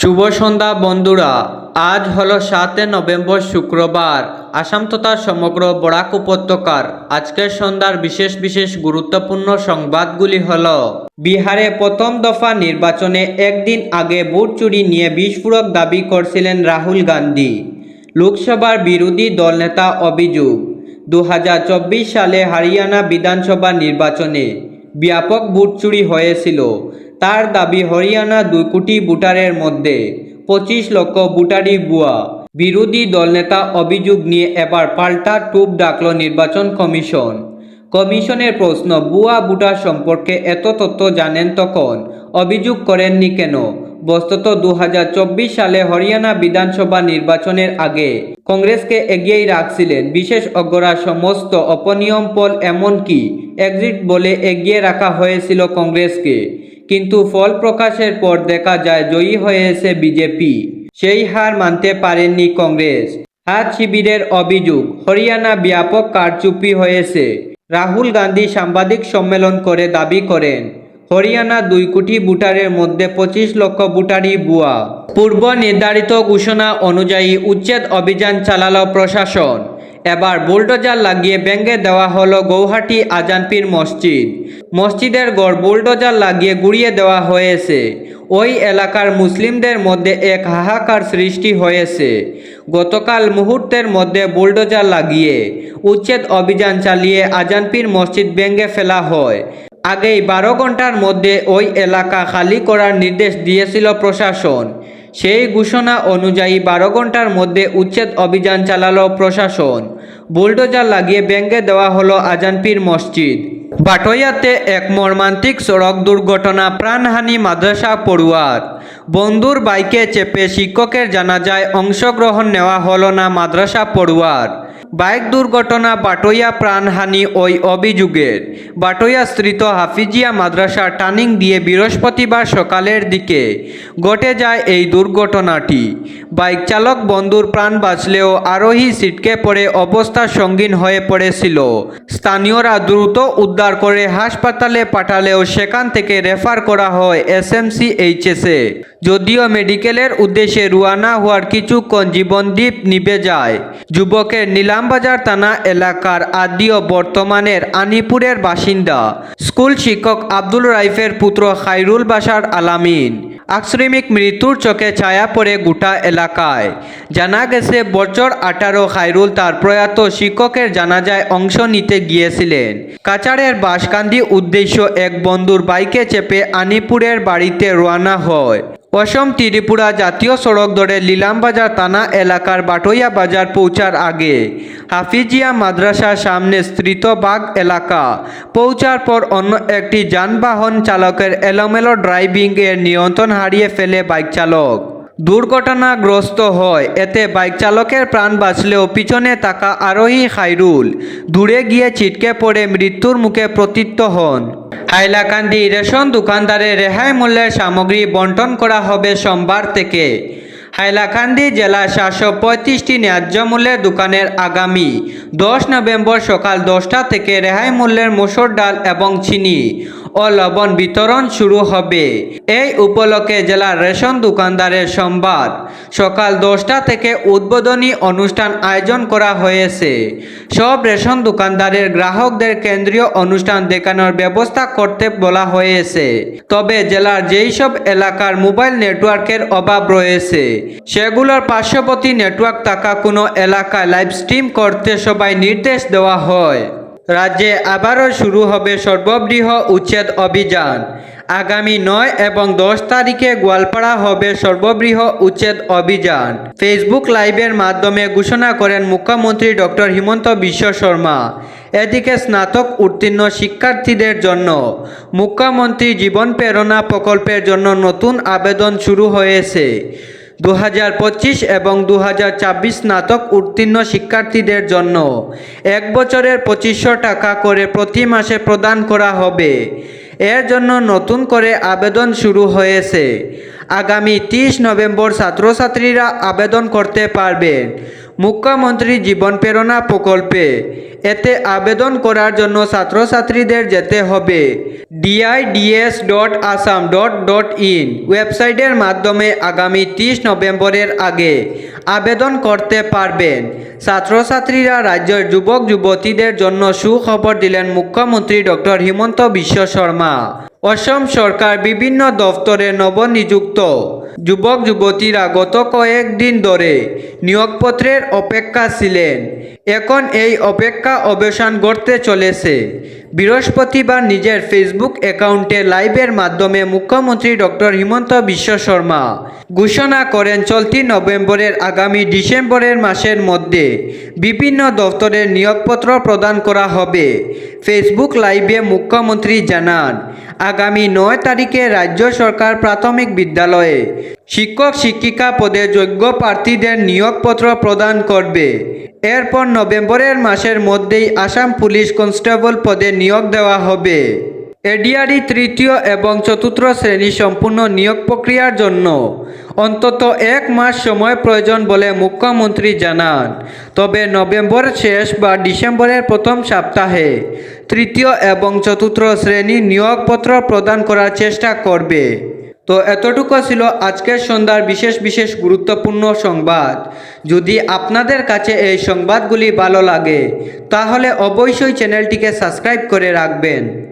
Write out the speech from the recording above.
শুভ সন্ধ্যা বন্ধুরা। আজ হলো সাতে নভেম্বর শুক্রবার। আসাম তথা সমগ্র বরাক উপত্যকার আজকের সন্ধ্যার বিশেষ বিশেষ গুরুত্বপূর্ণ সংবাদগুলি হল, বিহারে প্রথম দফা নির্বাচনে একদিন আগে ভোট চুরি নিয়ে বিস্ফোরক দাবি করছিলেন রাহুল গান্ধী। লোকসভার বিরোধী দলনেতা অভিযোগ দু হাজার চব্বিশ সালে হরিয়ানা বিধানসভা নির্বাচনে ব্যাপক ভোট চুরি হয়েছিল। তার দাবি হরিয়ানা দুই কোটি ভোটারের মধ্যে পঁচিশ লক্ষ ভোটারই বুয়া বিরোধী দলনেতা অভিযোগ নিয়ে এবার পাল্টা টুপ ডাকল নির্বাচন কমিশন। কমিশনের প্রশ্ন বুয়া ভোটার সম্পর্কে এত তথ্য জানেন তখন? অভিযোগ করেননি কেন? বস্তুত দু হাজার চব্বিশ সালে হরিয়ানা বিধানসভা নির্বাচনের আগে কংগ্রেসকে এগিয়েই রাখছিলেন। বিশেষ অজ্ঞরা সমস্ত অপনিয়ম পল এমনকি এক্সিট বলে এগিয়ে রাখা হয়েছিল কংগ্রেসকে। কিন্তু ফল প্রকাশের পর দেখা যায় জয়ী হয়েছে বিজেপি। সেই হার মানতে পারেননি কংগ্রেস। হাত শিবিরের অভিযোগ, হরিয়ানা ব্যাপক কারচুপি হয়েছে। রাহুল গান্ধী সাংবাদিক সম্মেলন করে দাবি করেন, হরিয়ানা দুই কোটি ভোটারের মধ্যে পঁচিশ লক্ষ ভোটারই বুয়া পূর্ব নির্ধারিত ঘোষণা অনুযায়ী উচ্ছেদ অভিযান চালাল প্রশাসন। এবার বুলডোজার লাগিয়ে ব্যঙ্গে দেওয়া হলো গৌহাটি আজানপীর মসজিদ। মসজিদের গড় বুলডোজার লাগিয়ে গুড়িয়ে দেওয়া হয়েছে। ওই এলাকার মুসলিমদের মধ্যে এক হাহাকার সৃষ্টি হয়েছে। গতকাল মুহূর্তের মধ্যে বুলডোজার লাগিয়ে উচ্ছেদ অভিযান চালিয়ে আজানপীর মসজিদ ব্যঙ্গে ফেলা হয়। আগেই বারো ঘণ্টার মধ্যে ওই এলাকা খালি করার নির্দেশ দিয়েছিল প্রশাসন। সেই ঘোষণা অনুযায়ী বারো ঘণ্টার মধ্যে উচ্ছেদ অভিযান চালালো প্রশাসন। বুলডোজার লাগিয়ে ব্যঙ্গে দেওয়া হলো আজানপীর মসজিদ। বাটইয়াতে এক মর্মান্তিক সড়ক দুর্ঘটনা, প্রাণহানি, মাদ্রাসা পড়ুয়ার। বন্ধুর বাইকে চেপে শিক্ষকের জানাজায় অংশগ্রহণ নেওয়া হলো না মাদ্রাসা পড়ুয়ার। বাইক দুর্ঘটনা বাটইয়া প্রাণহানি ওই অভিযোগের। বাটইয়া স্থিত হাফিজিয়া মাদ্রাসা টার্নিং দিয়ে বৃহস্পতিবার সকালের দিকে ঘটে যায় এই দুর্ঘটনাটি। বাইক চালক বন্ধুর প্রাণ বাঁচলেও আরোহী সিটকে পড়ে অবস্থা সঙ্গীন হয়ে পড়েছিল। স্থানীয়রা দ্রুত উদ্ধার করে হাসপাতালে পাঠালেও সেখান থেকে রেফার করা হয় এসএমসি এইচএসে যদিও মেডিকেলের উদ্দেশ্যে রুয়ানা হওয়ার কিছুক্ষণ জীবনদ্বীপ নিভে যায়। যুবকের নিলামবাজার থানা এলাকার আদিও বর্তমানের আনিপুরের বাসিন্দা। স্কুল শিক্ষক আব্দুল রাইফের পুত্র খাইরুল বাসার আলামিন। আকস্মিক মৃত্যুর চোখে ছায়া পড়ে গোটা এলাকায়। জানা গেছে, বছর আঠারো খাইরুল তার প্রয়াত শিক্ষকের জানাজায় অংশ নিতে গিয়েছিলেন। কাচারের বাসকান্দি উদ্দেশ্য এক বন্ধুর বাইকে চেপে আনিপুরের বাড়িতে রওনা হয়। অসম ত্রিপুরা জাতীয় সড়ক ধরে লীলামবাজার থানা এলাকার বাটইয়া বাজার পৌঁছার আগে। হাফিজিয়া মাদ্রাসার সামনে বাগ এলাকা। পৌঁছার পর অন্য একটি যানবাহন চালকের এলোমেলো ড্রাইভিংয়ের নিয়ন্ত্রণ হারিয়ে ফেলে বাইক চালক। দুর্ঘটনাগ্রস্ত হয়। এতে বাইক চালকের প্রাণ বাঁচলেও পিছনে থাকা আরোহী খাইরুল দূরে গিয়ে ছিটকে পড়ে মৃত্যুর মুখে প্রতীত হন। হাইলাকান্দি রেশন দোকানদারে রেহাই মূল্যের সামগ্রী বন্টন করা হবে সোমবার থেকে। হাইলাকান্দি জেলা সাতশো পঁয়ত্রিশটি ন্যায্য মূল্যের দোকানের আগামী দশ নভেম্বর সকাল দশটা থেকে রেহাই মূল্যের মসুর ডাল এবং চিনি ও লবণ বিতরণ শুরু হবে। এই উপলক্ষে জেলার রেশন দোকানদারের সংবাদ। সকাল দশটা থেকে উদ্বোধনী অনুষ্ঠান আয়োজন করা হয়েছে। সব রেশন দোকানদারের গ্রাহকদের কেন্দ্রীয় অনুষ্ঠান দেখানোর ব্যবস্থা করতে বলা হয়েছে। তবে জেলার যেই সব এলাকার মোবাইল নেটওয়ার্কের অভাব রয়েছে, সেগুলোর পার্শ্ববর্তী নেটওয়ার্ক থাকা কোনো এলাকায় লাইভ স্ট্রিম করতে সবাই নির্দেশ দেওয়া হয়। রাজ্যে আবারও শুরু হবে সর্ববৃহৎ উচ্ছেদ অভিযান। আগামী নয় এবং দশ তারিখে গোয়ালপাড়া হবে সর্ববৃহৎ উচ্ছেদ অভিযান। ফেসবুক লাইভের মাধ্যমে ঘোষণা করেন মুখ্যমন্ত্রী ডক্টর হিমন্ত বিশ্ব শর্মা। এদিকে স্নাতক উত্তীর্ণ শিক্ষার্থীদের জন্য মুখ্যমন্ত্রী জীবন প্রেরণা প্রকল্পের জন্য নতুন আবেদন শুরু হয়েছে। দু হাজার পঁচিশ এবং দু স্নাতক উত্তীর্ণ শিক্ষার্থীদের জন্য এক বছরের পঁচিশশো টাকা করে প্রতি মাসে প্রদান করা হবে। এর জন্য নতুন করে আবেদন শুরু হয়েছে। আগামী তিরিশ নভেম্বর ছাত্রছাত্রীরা আবেদন করতে পারবেন। মুখ্যমন্ত্রী জীবন প্রেরণা প্রকল্পে এতে আবেদন করার জন্য ছাত্রছাত্রীদের যেতে হবে। DIDS dot Assam dot dot in ওয়েবসাইটের মাধ্যমে আগামী তিরিশ নভেম্বরের আগে আবেদন করতে পারবেন ছাত্রছাত্রীরা রাজ্যের যুবক যুবতীদের জন্য সুখবর দিলেন মুখ্যমন্ত্রী ডক্টর হিমন্ত বিশ্ব শর্মা অসম সরকার বিভিন্ন দফতরে নবনিযুক্ত যুবক যুবতীরা গত কয়েকদিন ধরে নিয়োগপত্রের অপেক্ষা ছিলেন। এখন এই অপেক্ষা অবসান ঘটতে চলেছে। বৃহস্পতিবার নিজের ফেসবুক অ্যাকাউন্টে লাইভের মাধ্যমে মুখ্যমন্ত্রী ডক্টর হিমন্ত বিশ্ব শর্মা ঘোষণা করেন, চলতি নভেম্বরের আগামী ডিসেম্বরের মাসের মধ্যে বিভিন্ন দফতরের নিয়োগপত্র প্রদান করা হবে। ফেসবুক লাইভে মুখ্যমন্ত্রী জানান, আগামী নয় তারিখে রাজ্য সরকার প্রাথমিক বিদ্যালয়ে শিক্ষক শিক্ষিকা পদে যোগ্য প্রার্থীদের নিয়োগপত্র প্রদান করবে। এরপর নভেম্বরের মাসের মধ্যেই আসাম পুলিশ কনস্টেবল পদে নিয়োগ দেওয়া হবে। এডিআরই তৃতীয় এবং চতুর্থ শ্রেণি সম্পূর্ণ নিয়োগ প্রক্রিয়ার জন্য অন্তত এক মাস সময় প্রয়োজন বলে মুখ্যমন্ত্রী জানান। তবে নভেম্বর শেষ বা ডিসেম্বরের প্রথম সপ্তাহে তৃতীয় এবং চতুর্থ শ্রেণি নিয়োগপত্র প্রদান করার চেষ্টা করবে। তো এতটুকু ছিল আজকের সন্ধ্যার বিশেষ বিশেষ গুরুত্বপূর্ণ সংবাদ। যদি আপনাদের কাছে এই সংবাদগুলি ভালো লাগে, তাহলে অবশ্যই চ্যানেলটিকে সাবস্ক্রাইব করে রাখবেন।